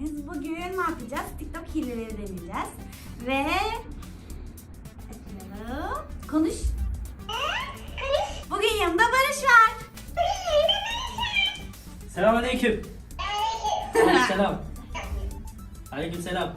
geldiniz. Bugün ne yapacağız? TikTok hileleri deneyeceğiz. Ve... Konuş. Bugün yanımda Barış var. Selamünaleyküm. Aleyküm selam. Aleyküm selam.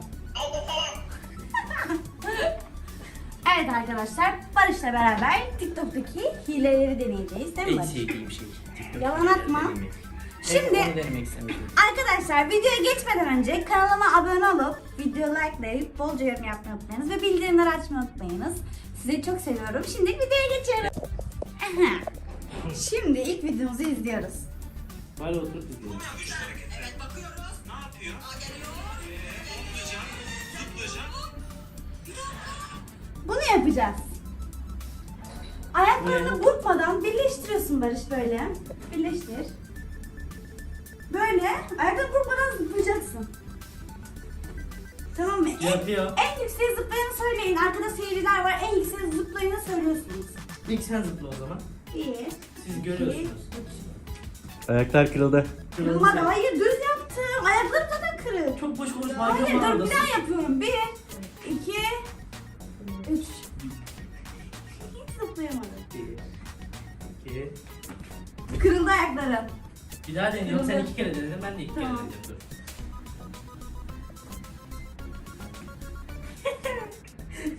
Evet arkadaşlar Barış'la beraber TikTok'taki hileleri deneyeceğiz değil mi En Barış? sevdiğim şey. TikTok Yalan atma. denemek. Şimdi- Evet, onu denemek istemiştim. Arkadaşlar videoya geçmeden önce kanalıma abone olup video likelayıp bolca yorum yapmayı unutmayınız ve bildirimleri açmayı unutmayınız. Sizi çok seviyorum. Şimdi videoya geçiyorum. Aha. Şimdi ilk videomuzu izliyoruz. Böyle otur izleyelim. Bunu yapacağız. Ayaklarını Ne? burkmadan birleştiriyorsun Barış böyle. Birleştir. Böyle ayaklarını burkmadan zıplayacaksın. Tamam mı? En- Yapıyor. En yüksek zıplayanı söyleyin. Arkada seyirciler var. En yüksek zıplayanı söylüyorsunuz. İlk sen zıpla o zaman. Bir, Siz görüyorsunuz. Ayaklar kırıldı. Kırılmadı. Hayır düz yaptım. Ayaklarım zaten kırık. Çok boş konuş Hayır dur bir daha yapıyorum. Bir, iki, üç. Hiç zıplayamadım. Bir, iki. Kırıldı ayaklarım. Bir daha deniyorum. Sen iki kere denedin. Ben de iki Tamam. kere deneyeceğim. Dur.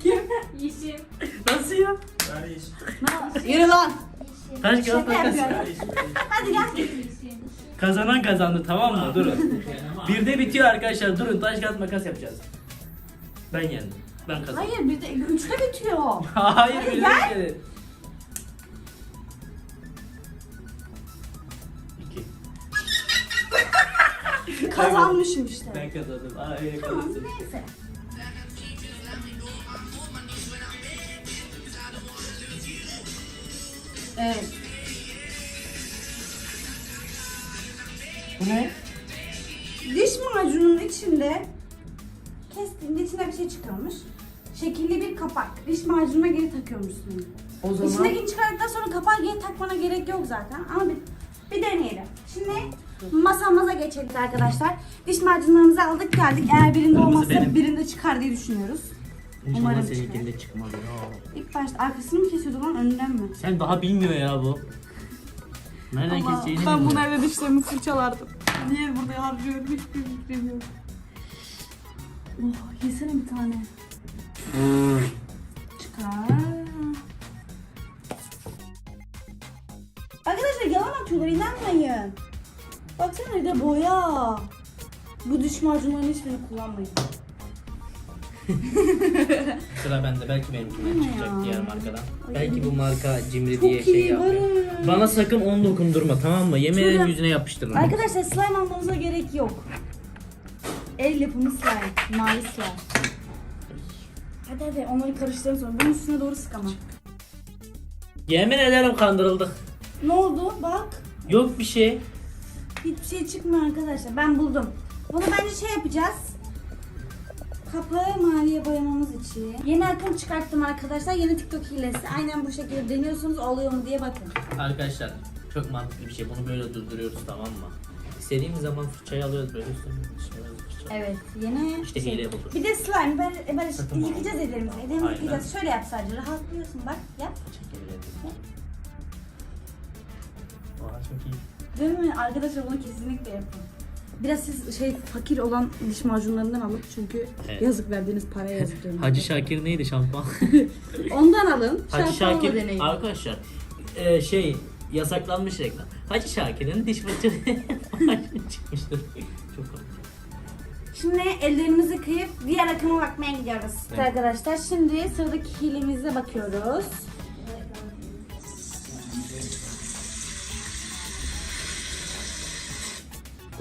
Kim? Yeşim. Nasıl ya? Yürü lan. Taş kağıt makas. yapıyorum. Hadi gel. Kazanan kazandı tamam mı? Durun. Birde bitiyor arkadaşlar. Durun taş kağıt makas yapacağız. Ben yendim. Ben kazandım. Hayır bir de üçte bitiyor. Hayır, Hadi bir gel. kere. Kazanmışım işte. Ben kazandım. Aa, evet, Tamam kazandım. neyse. Evet. Bu ne? Diş macununun içinde kestiğinde içine bir şey çıkıyormuş. Şekilli bir kapak. Diş macununa geri takıyormuşsun. O zaman İçindekini çıkardıktan sonra kapağı geri takmana gerek yok zaten. Ama bir, bir deneyelim. Şimdi masamıza geçelim arkadaşlar. Diş macunlarımızı aldık geldik. Eğer birinde Kırmızı olmazsa benim. birinde çıkar diye düşünüyoruz. İnşallah Umarım seninkinde çıkmaz ya. İlk başta arkasını mı kesiyordu lan önden mi? Sen daha bilmiyor ya bu. Nereden Ama keseceğini ben bilmiyor. bunu evde dişlerimi fırçalardım. Niye burada harcıyorum hiçbir fikrim yok. Oh yesene bir tane. Çıkar. Arkadaşlar yalan atıyorlar inanmayın. Baksana bir de boya. Bu diş macunlarının hiçbirini kullanmayın. Sıra bende. Belki benimkinden çıkacak diğer markadan. Belki bu marka cimri Çok diye şey iyi, yapıyor. varım. Bana sakın onu dokundurma tamam mı? Yemin ederim Şurada- yüzüne yapıştırma. Arkadaşlar slime almamıza gerek yok. El yapımı slime, mavi slime. Hadi hadi onları karıştıralım sonra. Bunun üstüne doğru sık ama. Yemin ederim kandırıldık. Ne oldu? Bak. Yok bir şey. Hiçbir şey çıkmıyor arkadaşlar. Ben buldum. Bunu bence şey yapacağız. Kapağı maviye boyamamız için. Yeni akım çıkarttım arkadaşlar. Yeni TikTok hilesi. Aynen bu şekilde deniyorsunuz oluyor mu diye bakın. Arkadaşlar çok mantıklı bir şey. Bunu böyle durduruyoruz tamam mı? İstediğimiz zaman fırçayı alıyoruz böyle üstüne fırça. Evet yeni İşte şey. hile budur. Bir de slime. Ben, ben Sakın yıkayacağız ellerimizi. Ellerimizi Aynen. yıkayacağız. Şöyle yap sadece. Rahatlıyorsun bak. Yap. Çekelim. Aa çok iyi. Değil mi? Arkadaşlar bunu kesinlikle yapın. Biraz siz şey fakir olan diş macunlarından alın çünkü Evet. yazık verdiğiniz paraya yazık diyorum. Hacı Şakir neydi şampuan? Ondan alın. Hacı şampuanla Şakir deneyin. arkadaşlar e, şey yasaklanmış reklam. Hacı Şakir'in diş fırçası çıkmıştır. Çok komik. Şimdi ellerimizi kıyıp diğer akıma bakmaya gidiyoruz. Evet. Arkadaşlar şimdi sıradaki hilemize bakıyoruz.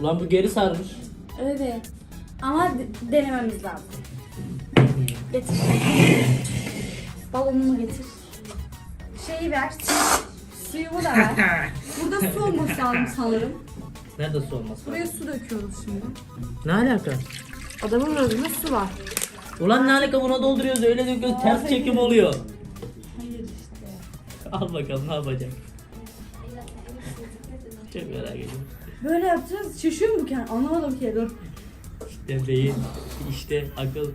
Ulan bu geri sarmış. Evet. Ama de- denememiz lazım. Getir. Balonunu getir. Şeyi ver. Suyumu da ver. Burada su olması lazım sanırım. Nerede su olması Buraya lazım? su döküyoruz şimdi. Ne alaka? Adamın gözünde su var. Ulan ne alaka buna dolduruyoruz öyle döküyoruz ters çekim oluyor. Hayır işte. Al bakalım ne yapacak. Çok merak ediyorum. Böyle yapacağız. Şişiyor mu kendi? Anlamadım ki dur. İşte beyin, işte akıl.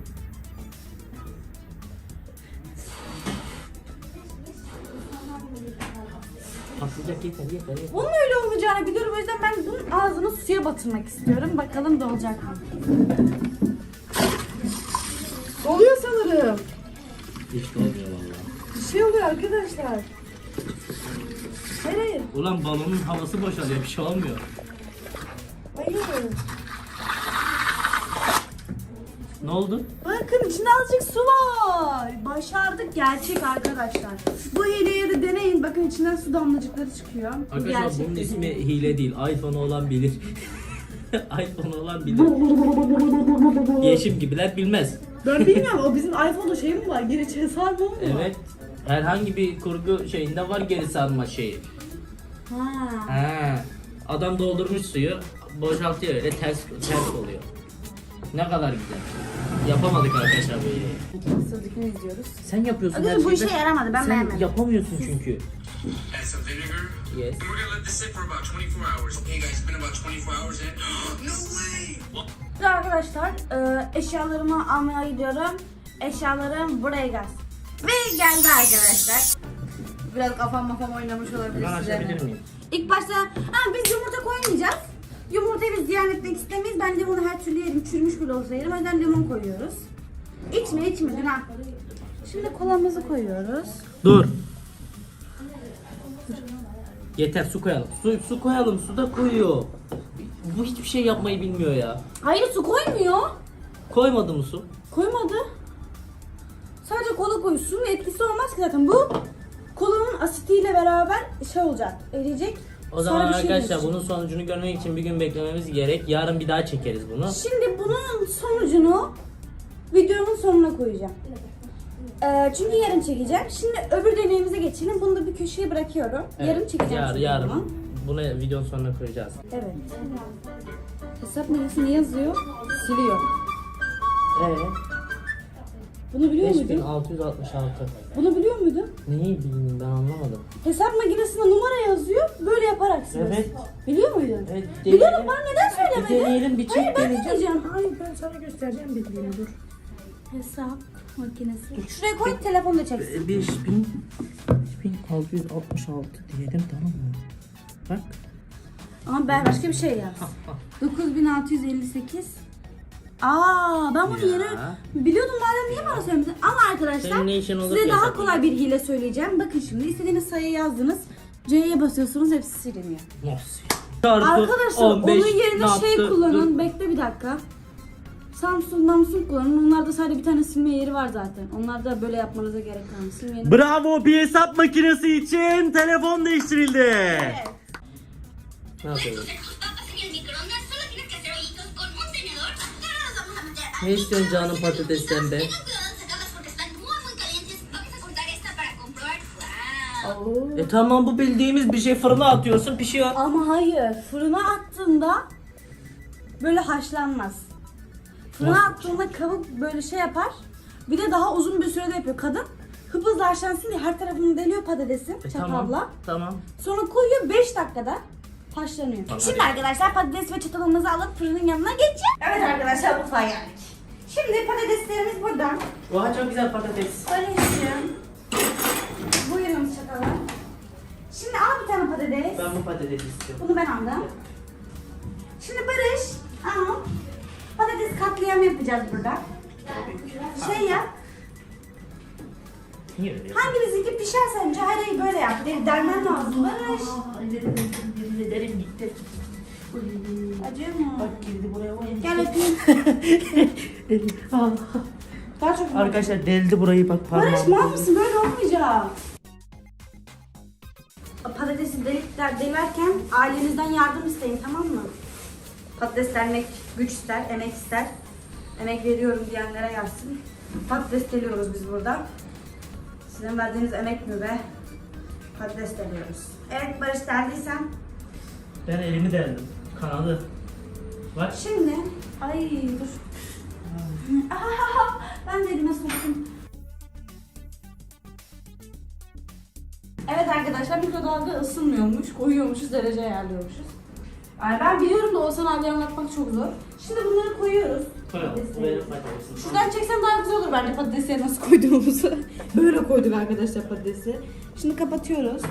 Patlayacak yeter yeter yeter. Bunun öyle olmayacağını biliyorum. O yüzden ben bunun ağzını suya batırmak istiyorum. Bakalım da olacak mı? Oluyor sanırım. Hiç de olmuyor valla. Bir şey oluyor arkadaşlar. Hayır hayır. Ulan balonun havası boşalıyor bir şey olmuyor. Ne oldu? Bakın içinde azıcık su var. Başardık gerçek arkadaşlar. Bu hileyi de deneyin. Bakın içinden su damlacıkları çıkıyor. Arkadaşlar gerçek bunun bir ismi hile. değil. iPhone olan bilir. iPhone olan bilir. Yeşim gibiler bilmez. Ben bilmiyorum o bizim iPhone'da şey mi var? Geri içeri sarma mı var? Evet. Herhangi bir kurgu şeyinde var geri sarma şeyi. Ha. He. Adam doldurmuş suyu, boşaltıyor öyle ters ters oluyor. Ne kadar güzel. Yapamadık arkadaşlar bu. Sıradakini izliyoruz. Sen yapıyorsun Arkadaşlar bu işe yaramadı. Ben Sen beğenmedim. yapamıyorsun çünkü. Add some vinegar. Yes. And we're gonna let this sit for about 24 hours. Okay, guys, it's been about 24 hours and no way! Şimdi arkadaşlar e, eşyalarımı almaya gidiyorum. Eşyalarım buraya gelsin. Ve geldi arkadaşlar. Biraz kafam mafam oynamış olabilir Ben size. açabilir miyim? İlk başta ha, biz yumurta koymayacağız. Yumurtayı biz ziyan etmek istemeyiz. Ben limonu her türlü yerim. Çürümüş bile olsa yerim. O yüzden limon koyuyoruz. İçme içme günah. Şimdi kolamızı koyuyoruz. Dur. Yeter su koyalım. Su, su koyalım. Su da koyuyor. Bu hiçbir şey yapmayı bilmiyor ya. Hayır su koymuyor. Koymadı mı su? Koymadı. Sadece kola koy. Suyun etkisi olmaz ki zaten. Bu kolanın asitiyle beraber şey olacak. Eriyecek. O zaman Sonra bir şey arkadaşlar bunun sonucunu görmek için bir gün beklememiz gerek. Yarın bir daha çekeriz bunu. Şimdi bunun sonucunu videonun sonuna koyacağım. Ee, çünkü yarın çekeceğim. Şimdi öbür deneyimize geçelim. Bunu da bir köşeye bırakıyorum. Yarın çekeceğim. Yarın, size yarın. bunu. Bunu videonun sonuna koyacağız. Evet. Hesap numarası ne yazıyor? Siliyor. Ee, Bunu biliyor muydun? 5666. Bunu biliyor muydun? Neyi bileyim ben anlamadım. Hesap makinesinde numara yazıyor. Böyle yaparak siliyorsun. Evet. Biliyor muydun? Evet, deneyelim. bana neden söylemedin? Bir deneyelim, bir Hayır çek ben deneyeceğim. deneyeceğim. Hayır ben sana göstereceğim bildiğini dur. Hesap makinesi. Şuraya koy telefonu da çeksin. 5000 5666 diyelim tamam mı? Bak. Ama ben başka bir şey yaz. 9658. Aa ben bunu Ya. yeri biliyordum madem niye bana söylemedin? Ama arkadaşlar Senin ne işin olur size ki daha hesap kolay bir hile söyleyeceğim. Bakın şimdi istediğiniz sayıyı yazdınız. C'ye basıyorsunuz hepsi siliniyor. Nasıl? Çarpı Arkadaşlar 15 onun yerine şey nokta- kullanın. Dur. Bekle bir dakika. Samsung, Samsung kullanın. Onlarda sadece bir tane silme yeri var zaten. Onlarda böyle yapmanıza gerek kalmıyor. Bravo bir hesap makinesi için telefon değiştirildi. Ne yapıyorsun? papas en el microondas, solo tienes que hacer hoyitos con un tenedor. Ahora Ne istiyorsun canım patatesten be? E tamam bu bildiğimiz bir şey fırına atıyorsun pişiyor. Ama hayır. Fırına attığında böyle haşlanmaz. Fırına Nasıl? attığında kabuk böyle şey yapar. Bir de daha uzun bir sürede yapıyor. Kadın hıp hızlı haşlansın diye her tarafını deliyor patatesin E çatalla. tamam. Tamam. Sonra koyuyor 5 dakikada haşlanıyor. Şimdi arkadaşlar patates ve çatalımızı alıp fırının yanına geçeceğim. Evet arkadaşlar mutfağa geldik. Şimdi patateslerimiz burada. Oha çok güzel patates. Barış'cığım. Buyurun çatalı. Şimdi al bir tane patates. Ben bu patates istiyorum. Bunu ben aldım. Şimdi Barış al. Patates katliamı yapacağız burada. Şey yap. Niye öyle Hangimizinki pişer sence? Hayır böyle yap. Dermen lazım Barış. Derin gitti. Acıyor mu? Bak girdi buraya. Gel öpeyim. Çok Arkadaşlar deldi burayı bak Barış parmağım. mal mısın? Böyle olmayacak. Patatesi delikler delerken ailenizden yardım isteyin tamam mı? Patates delmek güç ister, emek ister. Emek veriyorum diyenlere yazsın. Patates deliyoruz biz burada. Sizin verdiğiniz emek mi be? Patates deliyoruz. Evet Barış deldiysen. Ben elimi deldim. Kanadı. Bak. Şimdi, ay dur. Ah, ben de elime soktum. Evet arkadaşlar mikrodalga ısınmıyormuş. Koyuyormuşuz, derece ayarlıyormuşuz. Ay ben biliyorum da Oğuzhan abi anlatmak çok zor. Şimdi bunları koyuyoruz. Koyalım. Şuradan çeksen daha güzel olur bence patatesleri nasıl koyduğumuzu. Böyle koyduk arkadaşlar patatesi. Şimdi kapatıyoruz.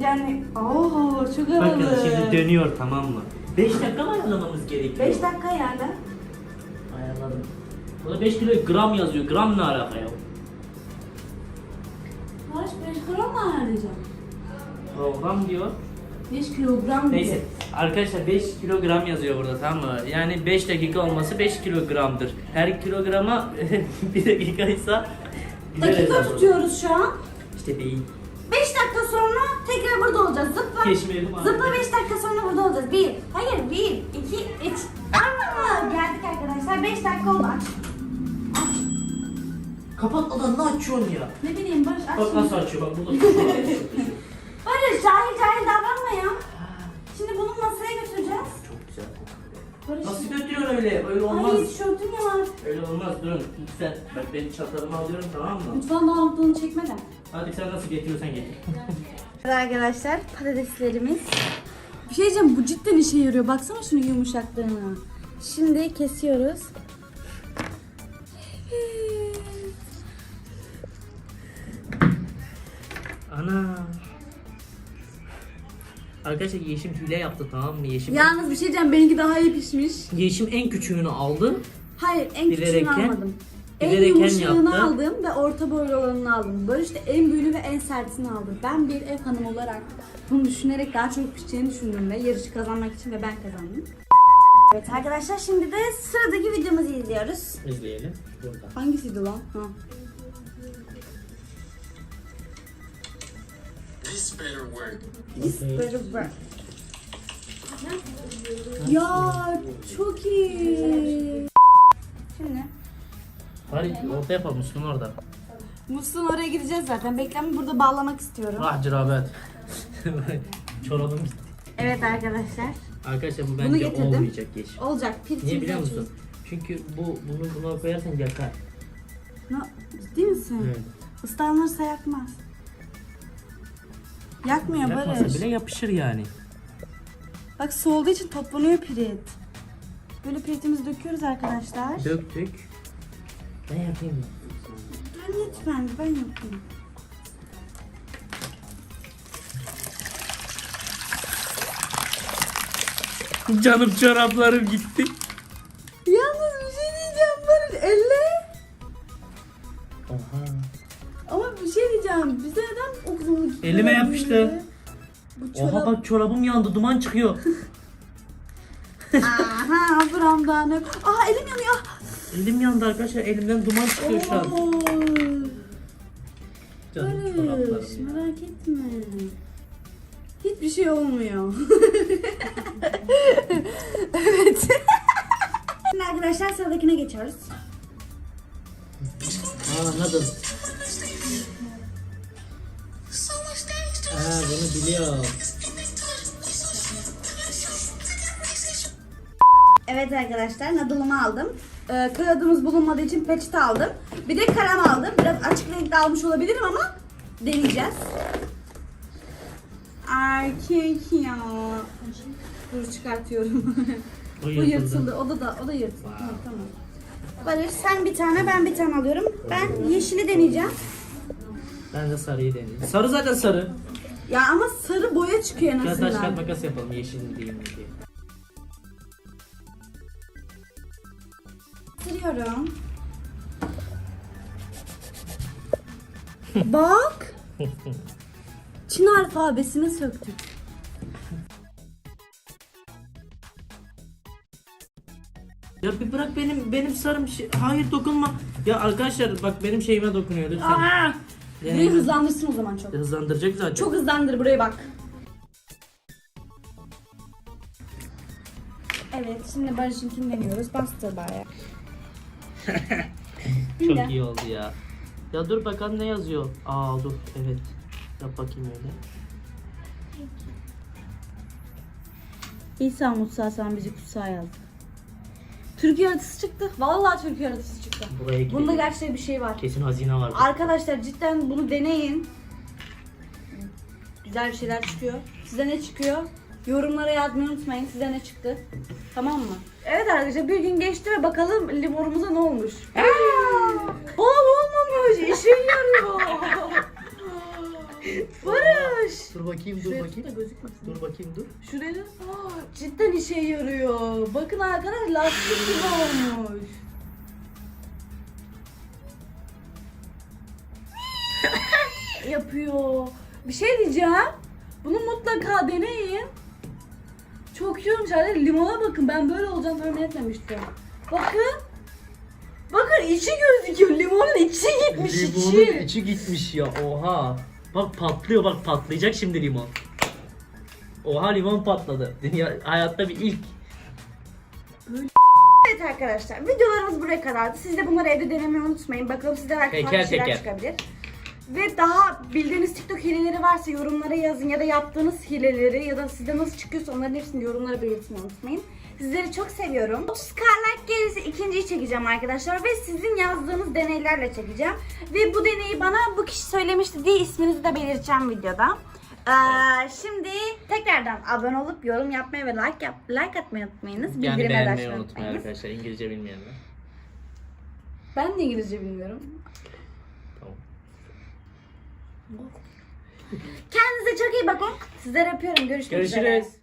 Yani ooo çok Bakın havalı. şimdi dönüyor tamam mı? 5 dakika mı ayarlamamız gerekiyor? 5 dakika yani. Ayarladım. Burada 5 kilo gram yazıyor. Gram ne alaka ya? Barış 5 gram mı ayarlayacağım? Program diyor. 5 kilogram diyor. Neyse arkadaşlar 5 kilogram yazıyor burada tamam mı? Yani 5 dakika olması 5 kilogramdır. Her kilograma 1 dakikaysa güzel Dakika hesap olur. tutuyoruz şu an. İşte beyin. 5 dakika sonra tekrar burada olacağız. Zıpla. Keşmeyelim abi. Zıpla 5 dakika sonra burada olacağız. 1, hayır 1, 2, 3. Aa, geldik arkadaşlar. 5 dakika oldu. Aç. Kapatmadan ne açıyorsun ya? Ne bileyim Barış aç. Bak nasıl açıyor bak burada. Barış cahil cahil davranma ya. Barış. Nasıl götürüyorsun öyle? Öyle olmaz. Ay tişörtüm ya. Öyle olmaz durun. Lütfen. Bak ben çatalımı alıyorum tamam mı? Mutfağın dağınıklığını çekmeden. Hadi sen nasıl getiriyorsan getir. Evet arkadaşlar patateslerimiz. Bir şey diyeceğim bu cidden işe yarıyor. Baksana şunun yumuşaklığına. Şimdi kesiyoruz. Arkadaşlar Yeşim hile yaptı tamam mı? Yeşim, Yalnız bir şey diyeceğim benimki daha iyi pişmiş. Yeşim en küçüğünü aldı. Hayır en küçüğünü almadım. En yumuşağını yaptı. aldım ve orta boylu olanını aldım. Böyle işte en büyüğünü ve en sertini aldım. Ben bir ev hanımı olarak bunu düşünerek daha çok pişeceğini düşündüm ve yarışı kazanmak için ve ben kazandım. Evet arkadaşlar şimdi de sıradaki videomuzu izliyoruz. İzleyelim. Burada. Hangisiydi lan? Ha. This better work. This better work. Ya çok iyi. Şimdi Hadi orta yapalım Müslüman orada. Muslu'nun oraya gideceğiz zaten. Bekleme burada bağlamak istiyorum. Ah cirabet. Çorabım gitti. evet arkadaşlar. Arkadaşlar bu bence getirdim. olmayacak Yeşim. Olacak. Pil Niye biliyor musun? Çünkü bu bunu buna koyarsan yakar. Ne? Ciddi misin? Evet. Islanırsa yakmaz. Yakmıyor Yakmasa Barış. bile yapışır yani. Bak soğuduğu için toplanıyor pirit. Böyle piritimizi döküyoruz arkadaşlar. Döktük. Ben yapayım mı? Dur lütfen ben yapayım. Canım çoraplarım gitti. Ama bir şey diyeceğim. Bize neden o kızımı Elime yapıştı. Bu çorap... Oha bak çorabım yandı duman çıkıyor. Aha buramdan öp. Aa elim yanıyor. Elim yandı arkadaşlar elimden duman çıkıyor şu an. Oo. Canım Barış merak etme. Hiçbir şey olmuyor. evet. Şimdi arkadaşlar sıradakine geçiyoruz. Aa anladım. Bunu biliyorum. Evet arkadaşlar nadılımı aldım. Ee, kağıdımız bulunmadığı için peçete aldım. Bir de kalem aldım. Biraz açık renkli almış olabilirim ama deneyeceğiz. Erkek ya. Dur çıkartıyorum. O Bu yırtıldı. O da da o da yırtıldı. Tamam tamam. Barış sen bir tane ben bir tane alıyorum. Ben yeşili deneyeceğim. Ben de sarıyı deneyeyim. Sarı zaten sarı. Ya ama sarı boya çıkıyor en Gel taş kağıt azından. makas yapalım yeşil mi değil mi diye. Sürüyorum. Bak. Çin alfabesini söktük. Ya bir bırak benim benim sarım şey. Hayır dokunma. Ya arkadaşlar bak benim şeyime dokunuyor lütfen. Aa! Yani Burayı hızlandırsın o zaman çok. hızlandıracak zaten. Çok hızlandır buraya bak. Evet şimdi Barış'ınkini deniyoruz. Bastır bari. Çok iyi oldu ya. Ya dur bakalım ne yazıyor. Aa dur evet. Yap bakayım öyle. İsa Mutsa sen bizi kutsa yazdı. Türk yaratısı çıktı. Vallahi Türk yaratısı çıktı. Buraya gidelim. Bunda gerçekten bir şey var. Kesin hazine var. Arkadaşlar cidden bunu deneyin. Güzel bir şeyler çıkıyor. Size ne çıkıyor? Yorumlara yazmayı unutmayın size ne çıktı. Tamam mı? Evet arkadaşlar bir gün geçti ve bakalım limonumuza ne olmuş. Bal olmamış. işe yarıyor. Barış. Dur bakayım dur Şuraya bakayım. tut da gözükmesin. Dur bakayım dur. Şuraya Aa, cidden işe yarıyor. Bakın arkadaşlar lastik gibi olmuş. Yapıyor. Bir şey diyeceğim. Bunu mutlaka deneyin. Çok iyi olmuş. Hadi limona bakın. Ben böyle olacağını tahmin etmemiştim. Bakın. Bakın içi gözüküyor. Limonun içi gitmiş Limonun içi. içi gitmiş ya oha. Bak patlıyor bak patlayacak şimdi limon. Oha limon patladı. Dünya hayatta bir ilk. Evet arkadaşlar videolarımız buraya kadardı. Siz de bunları evde denemeyi unutmayın. Bakalım sizde belki Teker farklı şeyler teker. çıkabilir. Ve daha bildiğiniz TikTok hileleri varsa yorumlara yazın ya da yaptığınız hileleri ya da sizde nasıl çıkıyorsa onların hepsini yorumlara belirtmeyi unutmayın. Sizleri çok seviyorum. 30 k like gelirse ikinciyi çekeceğim arkadaşlar ve sizin yazdığınız deneylerle çekeceğim. Ve bu deneyi bana bu kişi söylemişti diye isminizi de belirteceğim videoda. Ee, şimdi tekrardan abone olup yorum yapmayı ve like yap like atmayı unutmayınız. Yani Bildirime de beğenmeyi açmayı unutmayın unutmayınız. arkadaşlar İngilizce bilmeyenler. Ben de İngilizce bilmiyorum. Kendinize çok iyi bakın. Sizleri öpüyorum. Görüşmek üzere. Görüşürüz.